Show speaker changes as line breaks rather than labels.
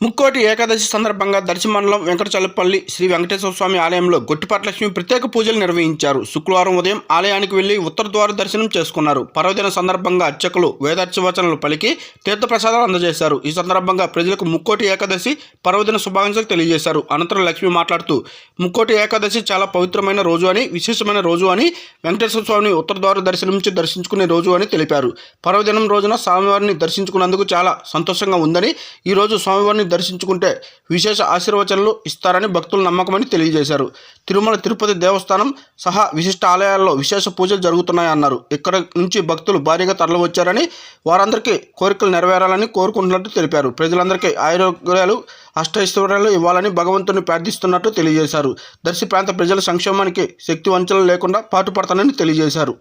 ముక్కోటి ఏకాదశి సందర్భంగా దర్శి మండలం వెంకటచల్లపల్లి శ్రీ వెంకటేశ్వర స్వామి ఆలయంలో గొట్టిపాట్లక్ష్మి ప్రత్యేక పూజలు నిర్వహించారు. శుక్రవారం ఉదయం ఆలయానికి వెళ్ళి ఉత్తర ద్వార దర్శనం చేసుకున్నారు. పర్వదిన సందర్భంగా అర్చకులు వేదార్చవచనలు పలికి తీర్థప్రసాదాలు అందజేశారు. ఈ సందర్భంగా ప్రజలకు ముక్కోటి ఏకాదశి పర్వదిన శుభాకాంక్షలు తెలియజేశారు. అనంతరం లక్ష్మి మాట్లాడుతూ ముక్కోటి ఏకాదశి చాలా పవిత్రమైన రోజు అని విశేషమైన రోజు అని వెంకటేశ్వర స్వామిని ఉత్తర ద్వార దర్శనం నుంచి దర్శించుకునే రోజు అని తెలిపారు. పర్వదినం రోజున స్వామివారిని దర్శించుకున్నందుకు చాలా సంతోషంగా ఉందని ఈ రోజు స్వామివారిని దర్శించుకుంటే విశేష ఆశీర్వచనలు ఇస్తారని భక్తుల నమ్మకమని తెలియజేశారు. తిరుమల తిరుపతి దేవస్థానం సహా విశిష్ట ఆలయాల్లో విశేష పూజలు జరుగుతున్నాయన్నారు ఇక్కడ నుంచి భక్తులు భారీగా తరలివచ్చారని వారందరికీ కోరికలు నెరవేరాలని కోరుకుంటున్నట్టు తెలిపారు. ప్రజలందరికీ ఆరోగ్యాలు అష్టైశ్వర్యాలు ఇవ్వాలని భగవంతుని ప్రార్థిస్తున్నట్టు తెలియజేశారు. దర్శి ప్రాంత ప్రజల సంక్షేమానికి శక్తి వంచన లేకుండా పాటుపడతానని తెలియజేశారు.